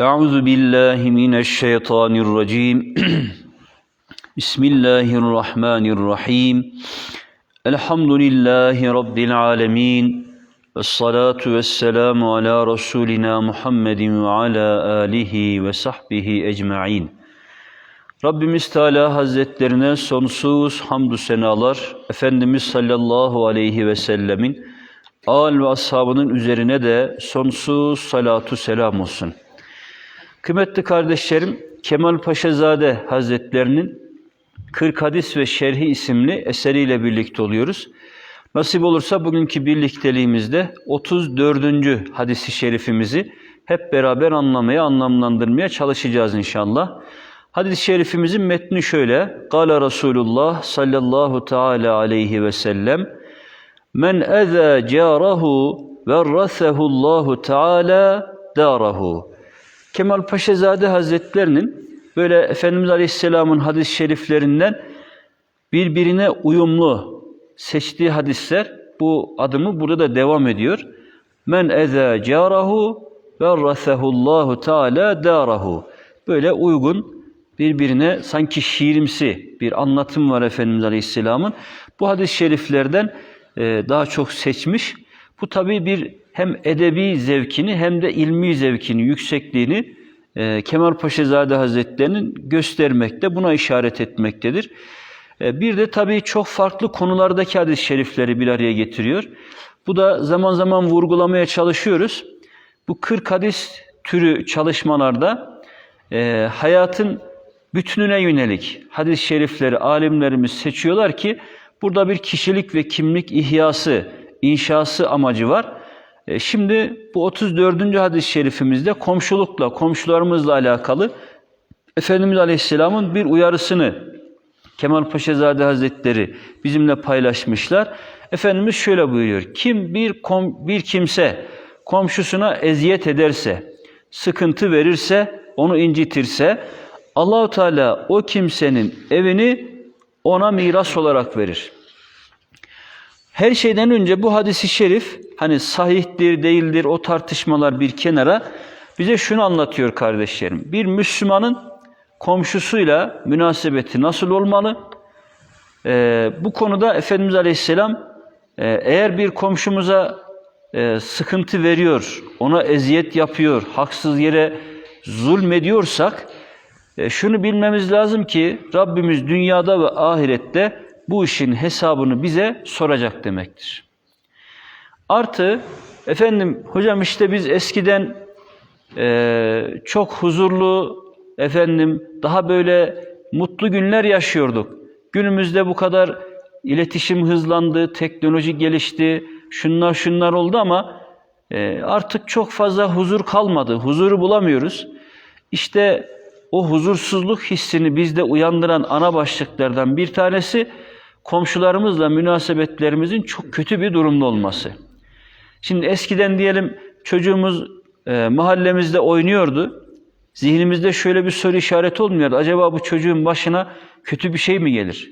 أعوذ بالله من الشيطان الرجيم بسم الله الرحمن الرحيم الحمد لله رب العالمين والصلاة والسلام على رسولنا محمد وعلى آله وصحبه أجمعين Rabbimiz Teala Hazretlerine sonsuz hamdü senalar, Efendimiz sallallahu aleyhi ve sellemin, âl ve ashabının üzerine de sonsuz salatu selam olsun. Kıymetli kardeşlerim, Kemal Paşazade Hazretlerinin 40 Hadis ve Şerhi isimli eseriyle birlikte oluyoruz. Nasip olursa bugünkü birlikteliğimizde 34. hadisi şerifimizi hep beraber anlamaya, anlamlandırmaya çalışacağız inşallah. Hadis-i şerifimizin metni şöyle. Kale Resulullah sallallahu teala aleyhi ve sellem Men eza carahu verrasehu Allahu teala darahu. Kemal Paşazade Hazretlerinin böyle Efendimiz Aleyhisselam'ın hadis-i şeriflerinden birbirine uyumlu seçtiği hadisler bu adımı burada da devam ediyor. Men eza carahu verrasehu Allahu teala darahu. Böyle uygun birbirine sanki şiirimsi bir anlatım var Efendimiz Aleyhisselam'ın. Bu hadis-i şeriflerden e, daha çok seçmiş. Bu tabii bir hem edebi zevkini hem de ilmi zevkini, yüksekliğini e, Kemal Paşazade Hazretleri'nin göstermekte, buna işaret etmektedir. E, bir de tabii çok farklı konulardaki hadis-i şerifleri bir araya getiriyor. Bu da zaman zaman vurgulamaya çalışıyoruz. Bu 40 hadis türü çalışmalarda e, hayatın bütününe yönelik hadis-i şerifleri alimlerimiz seçiyorlar ki burada bir kişilik ve kimlik ihyası, inşası amacı var. E, şimdi bu 34. hadis-i şerifimizde komşulukla, komşularımızla alakalı Efendimiz Aleyhisselam'ın bir uyarısını Kemal Paşazade Hazretleri bizimle paylaşmışlar. Efendimiz şöyle buyuruyor. Kim bir kom, bir kimse komşusuna eziyet ederse, sıkıntı verirse, onu incitirse Allahu Teala o kimsenin evini ona miras olarak verir. Her şeyden önce bu hadisi şerif hani sahihtir değildir o tartışmalar bir kenara bize şunu anlatıyor kardeşlerim. Bir Müslümanın komşusuyla münasebeti nasıl olmalı? Ee, bu konuda Efendimiz Aleyhisselam e, eğer bir komşumuza e, sıkıntı veriyor, ona eziyet yapıyor, haksız yere zulmediyorsak e, şunu bilmemiz lazım ki Rabbimiz dünyada ve ahirette bu işin hesabını bize soracak demektir. Artı efendim hocam işte biz eskiden e, çok huzurlu efendim daha böyle mutlu günler yaşıyorduk. Günümüzde bu kadar iletişim hızlandı, teknoloji gelişti, şunlar şunlar oldu ama e, artık çok fazla huzur kalmadı. Huzuru bulamıyoruz. İşte o huzursuzluk hissini bizde uyandıran ana başlıklardan bir tanesi komşularımızla münasebetlerimizin çok kötü bir durumda olması. Şimdi eskiden diyelim çocuğumuz e, mahallemizde oynuyordu. Zihnimizde şöyle bir soru işareti olmuyordu. Acaba bu çocuğun başına kötü bir şey mi gelir?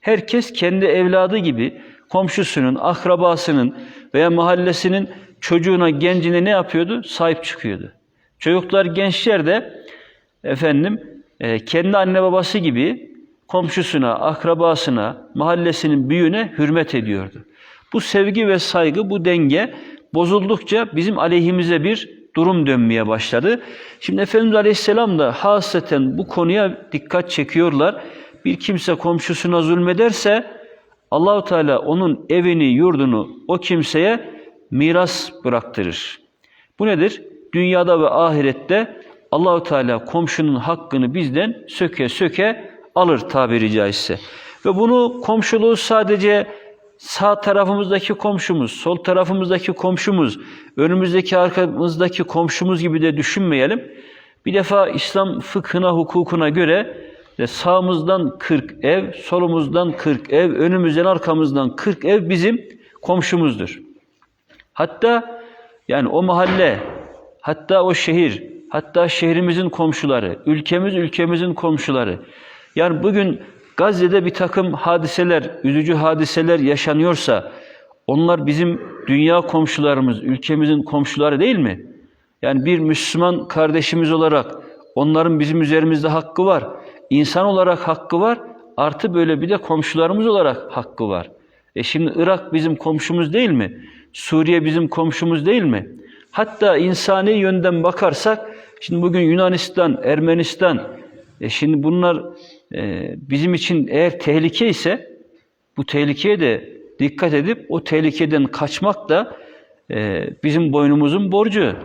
Herkes kendi evladı gibi komşusunun, akrabasının veya mahallesinin çocuğuna, gencine ne yapıyordu? Sahip çıkıyordu. Çocuklar, gençler de efendim e, kendi anne babası gibi komşusuna, akrabasına, mahallesinin büyüğüne hürmet ediyordu. Bu sevgi ve saygı, bu denge bozuldukça bizim aleyhimize bir durum dönmeye başladı. Şimdi Efendimiz Aleyhisselam da hasreten bu konuya dikkat çekiyorlar. Bir kimse komşusuna zulmederse Allahu Teala onun evini, yurdunu o kimseye miras bıraktırır. Bu nedir? Dünyada ve ahirette Allahu Teala komşunun hakkını bizden söke söke alır tabiri caizse. Ve bunu komşuluğu sadece sağ tarafımızdaki komşumuz, sol tarafımızdaki komşumuz, önümüzdeki arkamızdaki komşumuz gibi de düşünmeyelim. Bir defa İslam fıkhına, hukukuna göre sağımızdan 40 ev, solumuzdan 40 ev, önümüzden arkamızdan 40 ev bizim komşumuzdur. Hatta yani o mahalle, hatta o şehir, hatta şehrimizin komşuları, ülkemiz ülkemizin komşuları. Yani bugün Gazze'de bir takım hadiseler, üzücü hadiseler yaşanıyorsa onlar bizim dünya komşularımız, ülkemizin komşuları değil mi? Yani bir Müslüman kardeşimiz olarak onların bizim üzerimizde hakkı var. İnsan olarak hakkı var. Artı böyle bir de komşularımız olarak hakkı var. E şimdi Irak bizim komşumuz değil mi? Suriye bizim komşumuz değil mi? Hatta insani yönden bakarsak, şimdi bugün Yunanistan, Ermenistan, e şimdi bunlar e, bizim için eğer tehlike ise, bu tehlikeye de dikkat edip o tehlikeden kaçmak da e, bizim boynumuzun borcu.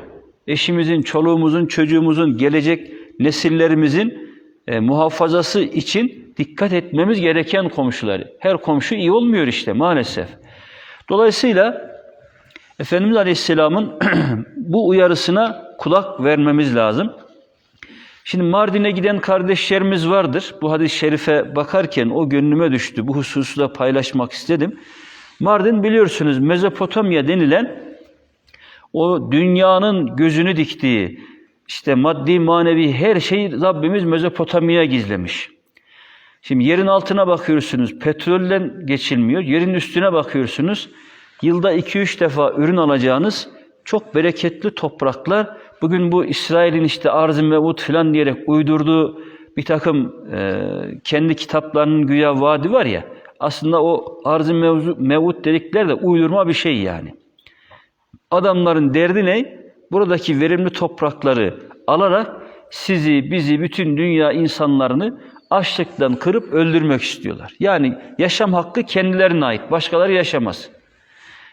Eşimizin, çoluğumuzun, çocuğumuzun, gelecek nesillerimizin e, muhafazası için dikkat etmemiz gereken komşuları. Her komşu iyi olmuyor işte maalesef. Dolayısıyla Efendimiz Aleyhisselam'ın bu uyarısına kulak vermemiz lazım. Şimdi Mardin'e giden kardeşlerimiz vardır. Bu hadis-i şerife bakarken o gönlüme düştü. Bu hususu da paylaşmak istedim. Mardin biliyorsunuz Mezopotamya denilen o dünyanın gözünü diktiği, işte maddi manevi her şeyi Rabbimiz Mezopotamya'ya gizlemiş. Şimdi yerin altına bakıyorsunuz, petrolden geçilmiyor. Yerin üstüne bakıyorsunuz, yılda 2-3 defa ürün alacağınız çok bereketli topraklar. Bugün bu İsrail'in işte arz-ı mevut falan diyerek uydurduğu bir takım e, kendi kitaplarının güya vaadi var ya, aslında o arz-ı mevut dedikleri de uydurma bir şey yani. Adamların derdi ne? Buradaki verimli toprakları alarak sizi, bizi, bütün dünya insanlarını açlıktan kırıp öldürmek istiyorlar. Yani yaşam hakkı kendilerine ait, başkaları yaşamaz.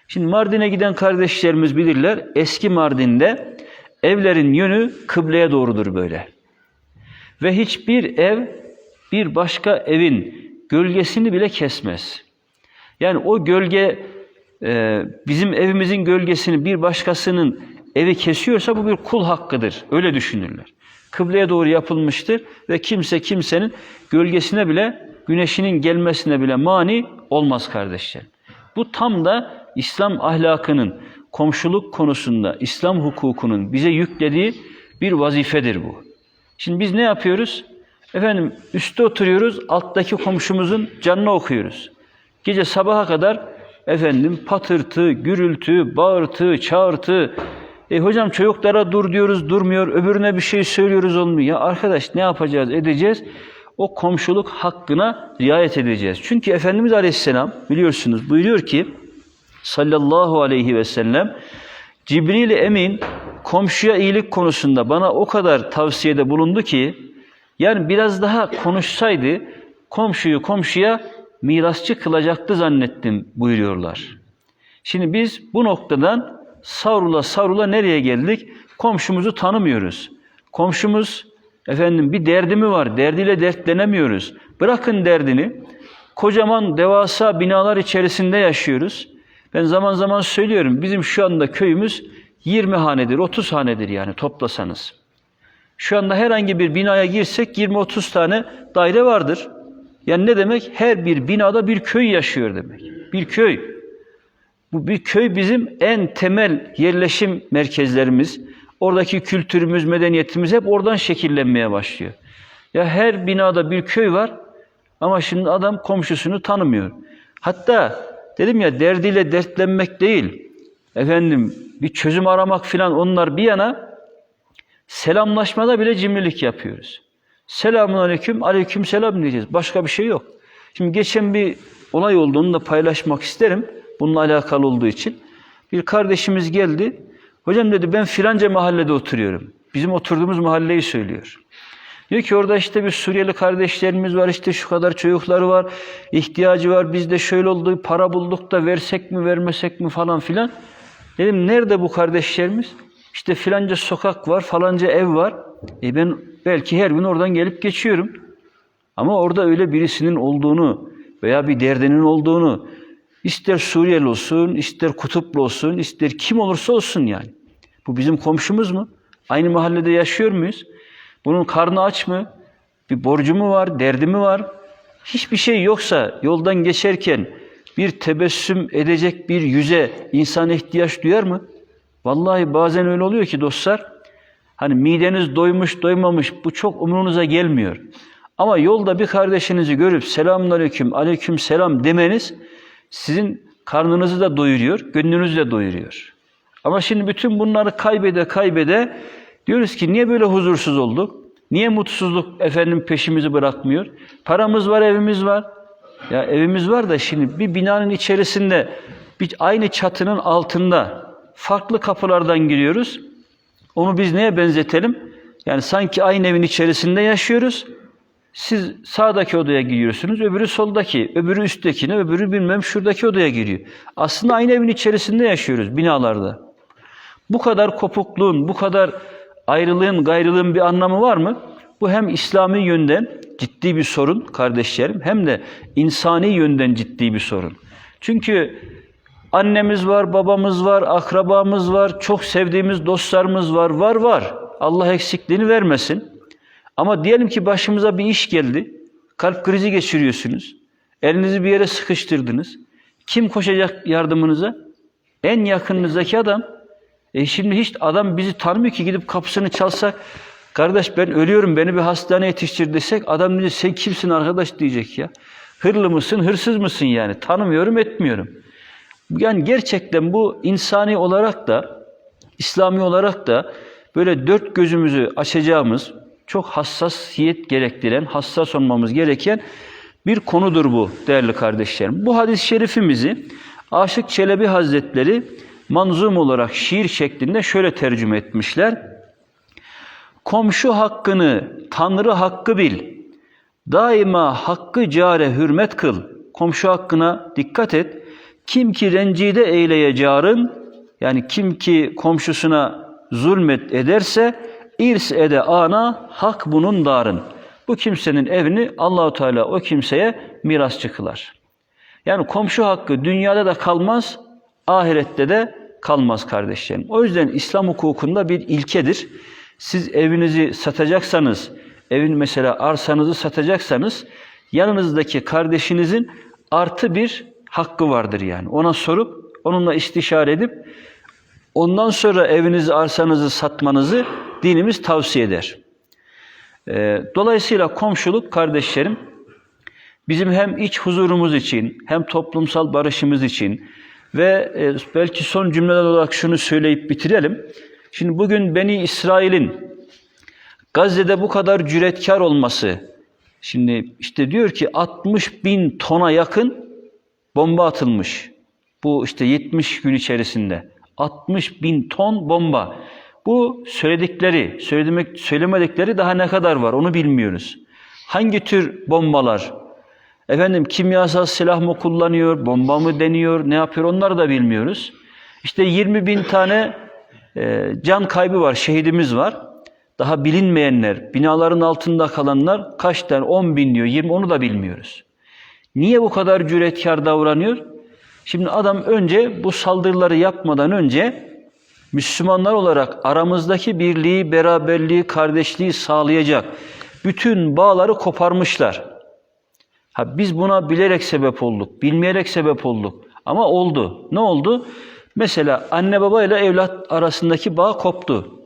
Şimdi Mardin'e giden kardeşlerimiz bilirler, eski Mardin'de evlerin yönü kıbleye doğrudur böyle. Ve hiçbir ev bir başka evin gölgesini bile kesmez. Yani o gölge e, bizim evimizin gölgesini bir başkasının evi kesiyorsa bu bir kul hakkıdır. Öyle düşünürler. Kıbleye doğru yapılmıştır ve kimse kimsenin gölgesine bile güneşinin gelmesine bile mani olmaz kardeşler. Bu tam da İslam ahlakının komşuluk konusunda İslam hukukunun bize yüklediği bir vazifedir bu. Şimdi biz ne yapıyoruz? Efendim üstte oturuyoruz, alttaki komşumuzun canını okuyoruz. Gece sabaha kadar efendim patırtı, gürültü, bağırtı, çağırtı. E hocam çocuklara dur diyoruz, durmuyor. Öbürüne bir şey söylüyoruz, olmuyor. Ya arkadaş ne yapacağız, edeceğiz? O komşuluk hakkına riayet edeceğiz. Çünkü Efendimiz Aleyhisselam biliyorsunuz buyuruyor ki sallallahu aleyhi ve sellem Cibril Emin komşuya iyilik konusunda bana o kadar tavsiyede bulundu ki yani biraz daha konuşsaydı komşuyu komşuya mirasçı kılacaktı zannettim buyuruyorlar. Şimdi biz bu noktadan savrula savrula nereye geldik? Komşumuzu tanımıyoruz. Komşumuz efendim bir derdi mi var? Derdiyle dertlenemiyoruz. Bırakın derdini. Kocaman devasa binalar içerisinde yaşıyoruz. Ben zaman zaman söylüyorum bizim şu anda köyümüz 20 hanedir, 30 hanedir yani toplasanız. Şu anda herhangi bir binaya girsek 20-30 tane daire vardır. Yani ne demek? Her bir binada bir köy yaşıyor demek. Bir köy. Bu bir köy bizim en temel yerleşim merkezlerimiz. Oradaki kültürümüz, medeniyetimiz hep oradan şekillenmeye başlıyor. Ya her binada bir köy var ama şimdi adam komşusunu tanımıyor. Hatta dedim ya derdiyle dertlenmek değil. Efendim bir çözüm aramak filan onlar bir yana selamlaşmada bile cimrilik yapıyoruz. Selamun aleyküm, aleyküm selam diyeceğiz. Başka bir şey yok. Şimdi geçen bir olay olduğunu da paylaşmak isterim. Bununla alakalı olduğu için. Bir kardeşimiz geldi. Hocam dedi ben filanca mahallede oturuyorum. Bizim oturduğumuz mahalleyi söylüyor. Diyor ki orada işte bir Suriyeli kardeşlerimiz var, işte şu kadar çocukları var, ihtiyacı var, biz de şöyle oldu, para bulduk da versek mi vermesek mi falan filan. Dedim nerede bu kardeşlerimiz? İşte filanca sokak var, falanca ev var. E ben belki her gün oradan gelip geçiyorum. Ama orada öyle birisinin olduğunu veya bir derdinin olduğunu ister Suriyeli olsun, ister Kutuplu olsun, ister kim olursa olsun yani. Bu bizim komşumuz mu? Aynı mahallede yaşıyor muyuz? Bunun karnı aç mı? Bir borcu mu var? Derdi mi var? Hiçbir şey yoksa yoldan geçerken bir tebessüm edecek bir yüze insan ihtiyaç duyar mı? Vallahi bazen öyle oluyor ki dostlar. Hani mideniz doymuş doymamış bu çok umurunuza gelmiyor. Ama yolda bir kardeşinizi görüp selamun aleyküm, aleyküm selam demeniz sizin karnınızı da doyuruyor, gönlünüzü de doyuruyor. Ama şimdi bütün bunları kaybede kaybede diyoruz ki niye böyle huzursuz olduk? Niye mutsuzluk efendim peşimizi bırakmıyor? Paramız var, evimiz var. Ya evimiz var da şimdi bir binanın içerisinde bir aynı çatının altında farklı kapılardan giriyoruz. Onu biz neye benzetelim? Yani sanki aynı evin içerisinde yaşıyoruz. Siz sağdaki odaya giriyorsunuz, öbürü soldaki, öbürü üsttekine, öbürü bilmem şuradaki odaya giriyor. Aslında aynı evin içerisinde yaşıyoruz binalarda. Bu kadar kopukluğun, bu kadar ayrılığın, gayrılığın bir anlamı var mı? Bu hem İslami yönden ciddi bir sorun kardeşlerim hem de insani yönden ciddi bir sorun. Çünkü annemiz var, babamız var, akrabamız var, çok sevdiğimiz dostlarımız var, var var. Allah eksikliğini vermesin. Ama diyelim ki başımıza bir iş geldi. Kalp krizi geçiriyorsunuz. Elinizi bir yere sıkıştırdınız. Kim koşacak yardımınıza? En yakınınızdaki adam. E şimdi hiç adam bizi tanımıyor ki gidip kapısını çalsak kardeş ben ölüyorum beni bir hastaneye yetiştir desek adam diyecek sen kimsin arkadaş diyecek ya. Hırlı mısın hırsız mısın yani tanımıyorum etmiyorum. Yani gerçekten bu insani olarak da İslami olarak da böyle dört gözümüzü açacağımız çok hassasiyet gerektiren, hassas olmamız gereken bir konudur bu değerli kardeşlerim. Bu hadis-i şerifimizi Aşık Çelebi Hazretleri manzum olarak şiir şeklinde şöyle tercüme etmişler. Komşu hakkını Tanrı hakkı bil. Daima hakkı care hürmet kıl. Komşu hakkına dikkat et. Kim ki rencide eyleye carın, yani kim ki komşusuna zulmet ederse, irs ede ana hak bunun darın. Bu kimsenin evini Allahu Teala o kimseye mirasçı kılar. Yani komşu hakkı dünyada da kalmaz, ahirette de kalmaz kardeşlerim. O yüzden İslam hukukunda bir ilkedir. Siz evinizi satacaksanız, evin mesela arsanızı satacaksanız yanınızdaki kardeşinizin artı bir hakkı vardır yani. Ona sorup onunla istişare edip ondan sonra evinizi arsanızı satmanızı dinimiz tavsiye eder. Ee, Dolayısıyla komşuluk kardeşlerim bizim hem iç huzurumuz için hem toplumsal barışımız için ve e, belki son cümleler olarak şunu söyleyip bitirelim. Şimdi bugün Beni İsrail'in Gazze'de bu kadar cüretkar olması, şimdi işte diyor ki 60 bin tona yakın bomba atılmış. Bu işte 70 gün içerisinde. 60 bin ton bomba. Bu söyledikleri, söylemek, söylemedikleri daha ne kadar var onu bilmiyoruz. Hangi tür bombalar? Efendim kimyasal silah mı kullanıyor, bomba mı deniyor, ne yapıyor onları da bilmiyoruz. İşte 20 bin tane e, can kaybı var, şehidimiz var. Daha bilinmeyenler, binaların altında kalanlar kaç tane, 10 bin diyor, 20 onu da bilmiyoruz. Niye bu kadar cüretkar davranıyor? Şimdi adam önce bu saldırıları yapmadan önce Müslümanlar olarak aramızdaki birliği, beraberliği, kardeşliği sağlayacak bütün bağları koparmışlar. Ha biz buna bilerek sebep olduk, bilmeyerek sebep olduk. Ama oldu. Ne oldu? Mesela anne baba ile evlat arasındaki bağ koptu.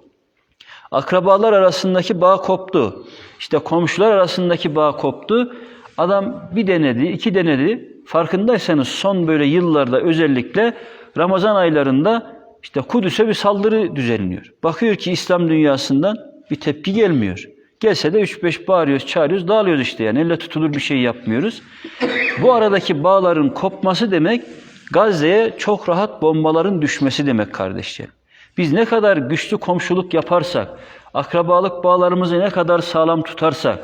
Akrabalar arasındaki bağ koptu. İşte komşular arasındaki bağ koptu. Adam bir denedi, iki denedi. Farkındaysanız son böyle yıllarda özellikle Ramazan aylarında işte Kudüs'e bir saldırı düzenliyor. Bakıyor ki İslam dünyasından bir tepki gelmiyor. Gelse de 3-5 bağırıyoruz, çağırıyoruz, dağılıyoruz işte yani. Elle tutulur bir şey yapmıyoruz. Bu aradaki bağların kopması demek Gazze'ye çok rahat bombaların düşmesi demek kardeşlerim. Biz ne kadar güçlü komşuluk yaparsak, akrabalık bağlarımızı ne kadar sağlam tutarsak,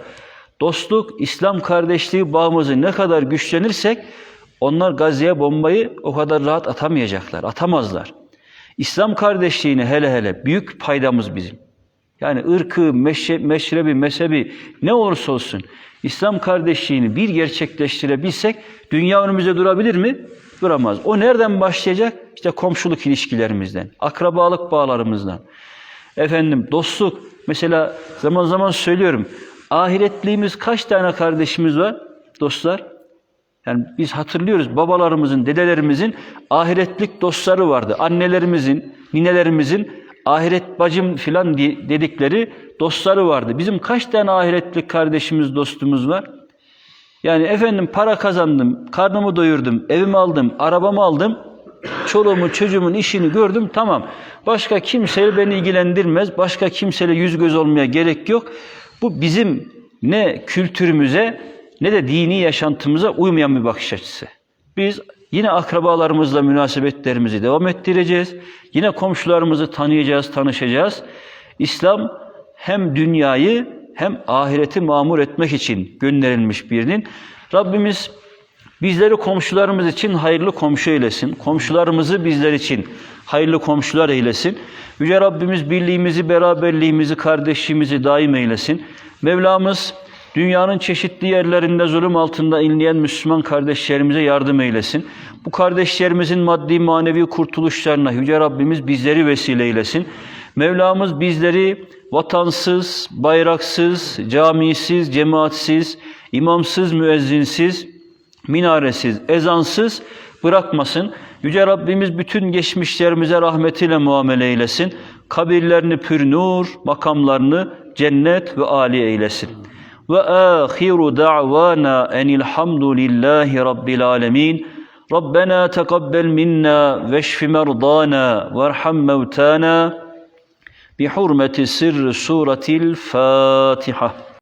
dostluk, İslam kardeşliği bağımızı ne kadar güçlenirsek onlar Gazze'ye bombayı o kadar rahat atamayacaklar, atamazlar. İslam kardeşliğine hele hele büyük paydamız bizim. Yani ırkı, meşre, meşrebi, mezhebi ne olursa olsun İslam kardeşliğini bir gerçekleştirebilsek dünya önümüze durabilir mi? Duramaz. O nereden başlayacak? İşte komşuluk ilişkilerimizden, akrabalık bağlarımızdan. Efendim dostluk. Mesela zaman zaman söylüyorum. Ahiretliğimiz kaç tane kardeşimiz var dostlar? Yani biz hatırlıyoruz babalarımızın, dedelerimizin ahiretlik dostları vardı. Annelerimizin, ninelerimizin ahiret bacım filan dedikleri dostları vardı. Bizim kaç tane ahiretlik kardeşimiz, dostumuz var? Yani efendim para kazandım, karnımı doyurdum, evimi aldım, arabamı aldım. çoluğumun çocuğumun işini gördüm tamam. Başka kimseyle beni ilgilendirmez. Başka kimseyle yüz göz olmaya gerek yok. Bu bizim ne kültürümüze ne de dini yaşantımıza uymayan bir bakış açısı. Biz yine akrabalarımızla münasebetlerimizi devam ettireceğiz. Yine komşularımızı tanıyacağız, tanışacağız. İslam hem dünyayı hem ahireti mamur etmek için gönderilmiş birinin. Rabbimiz bizleri komşularımız için hayırlı komşu eylesin. Komşularımızı bizler için hayırlı komşular eylesin. Yüce Rabbimiz birliğimizi, beraberliğimizi, kardeşliğimizi daim eylesin. Mevlamız dünyanın çeşitli yerlerinde zulüm altında inleyen Müslüman kardeşlerimize yardım eylesin. Bu kardeşlerimizin maddi manevi kurtuluşlarına Yüce Rabbimiz bizleri vesile eylesin. Mevlamız bizleri vatansız, bayraksız, camisiz, cemaatsiz, imamsız, müezzinsiz, minaresiz, ezansız bırakmasın. Yüce Rabbimiz bütün geçmişlerimize rahmetiyle muamele eylesin. Kabirlerini pür nur, makamlarını cennet ve âli eylesin. وآخر دعوانا أن الحمد لله رب العالمين. ربنا تقبل منا واشف مرضانا وارحم موتانا. بحرمة سر سورة الفاتحة.